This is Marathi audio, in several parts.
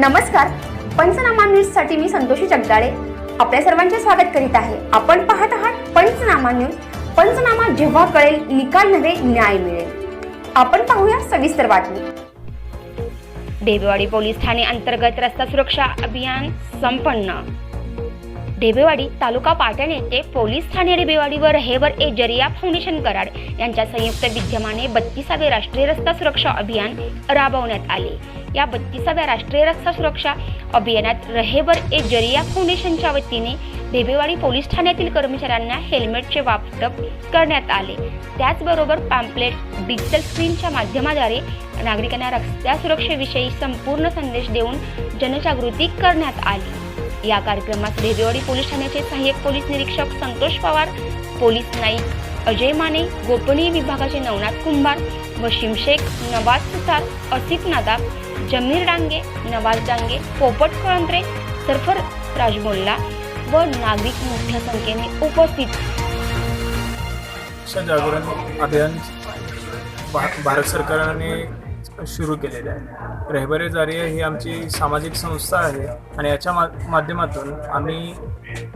नमस्कार. पंचनामा न्यूजसाठी मी संतोषी जगदाळे. आपल्या सर्वांचे स्वागत करीत आहे. आपण पाहत आहात पंचनामा न्यूज. पंचनामा जेव्हा कळेल निकाल नव्हे न्याय मिळेल. आपण पाहूया सविस्तर बातमी. डेबेवाडी पोलीस ठाणे अंतर्गत रस्ता सुरक्षा अभियान संपन्न. ढेबेवाडी तालुका पाटण येथे पोलीस ठाणे ढेबेवाडीवर व ए. जरिया फाउंडेशन कराड यांच्या संयुक्त विद्यमाने बत्तीसावे राष्ट्रीय रस्ता सुरक्षा अभियान राबवण्यात आले. या बत्तीसाव्या राष्ट्रीय रस्ता सुरक्षा अभियानात रहेवर ए. जरिया फाउंडेशनच्या वतीने ढेबेवाडी पोलीस ठाण्यातील कर्मचाऱ्यांना हेल्मेटचे वाटप करण्यात आले. त्याचबरोबर पॅम्पलेट डिजिटल स्क्रीनच्या माध्यमाद्वारे नागरिकांना रस्त्या सुरक्षेविषयी संपूर्ण संदेश देऊन जनजागृती करण्यात आली. या कार्यक्रमात रेवेवाडी पोलीस ठाण्याचे सहाय्यक पोलीस निरीक्षक संतोष पवार पोलीस नाईक अजय माने गोपनीय विभागाचे नवनाथ कुंभार वशीम शेख नवाज सुतार असिफ नादाब जमीर डांगे नवाज डांगे पोपट कळंत्रे सरफर राजमोल्ला व नागरिक मोठ्या संख्येने उपस्थित. जागरण अभियान भारत सरकारने सुरू केलेलं आहे. रहबरे जारिया ही आमची सामाजिक संस्था आहे आणि याच्या मा माध्यमातून आम्ही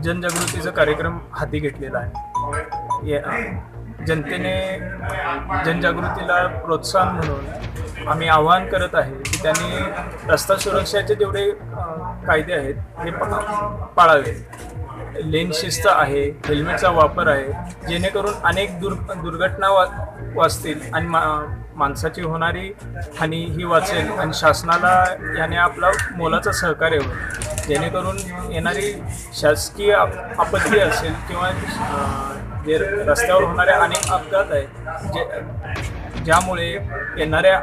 जनजागृतीचा कार्यक्रम हाती घेतलेला आहे. या- जनतेने जनजागृतीला प्रोत्साहन म्हणून आम्ही आवाहन करत आहे की त्यांनी रस्ता सुरक्षेचे जेवढे कायदे आहेत हे पाळावे लेन शिस्त आहे हेल्मेटचा वापर आहे जेणेकरून अनेक दुर् दुर्घटना वा वाचतील आणि मा माणसाची होणारी हानी ही वाचेल आणि शासनाला याने आपला मोलाचं सहकार्य होईल. जेणेकरून येणारी शासकीय आपत्ती असेल किंवा जे रस्त्यावर होणारे अनेक अपघात आहेत जे ज्यामुळे येणाऱ्या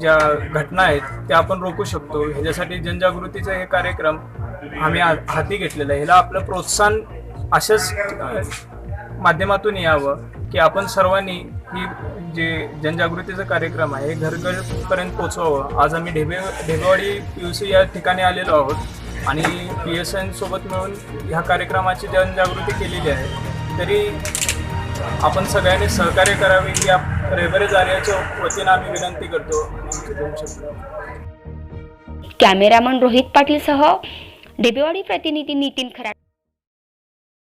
ज्या घटना आहेत त्या आपण रोखू शकतो. ह्याच्यासाठी जनजागृतीचा हे कार्यक्रम आम्ही हाती घेतलेलं आहे. ह्याला आपलं प्रोत्साहन अशाच माध्यमातून यावं की आपण सर्वांनी ही जे जनजागृतीचा कार्यक्रम आहे हे घरघरपर्यंत पोचवावं आज आम्ही Dhebe Dhebewadi P U C या ठिकाणी आलेलो आहोत आणि पी एस एन सोबत मिळून ह्या कार्यक्रमाची जनजागृती केलेली आहे. तरी आपण सगळ्यांनी सहकार्य करावे ही आप रेबरेज आर्याच्या वतीनं आम्ही विनंती करतो. कॅमेरामन रोहित पाटील सह डेबेवाडी प्रतिनिधी नितीन खराड.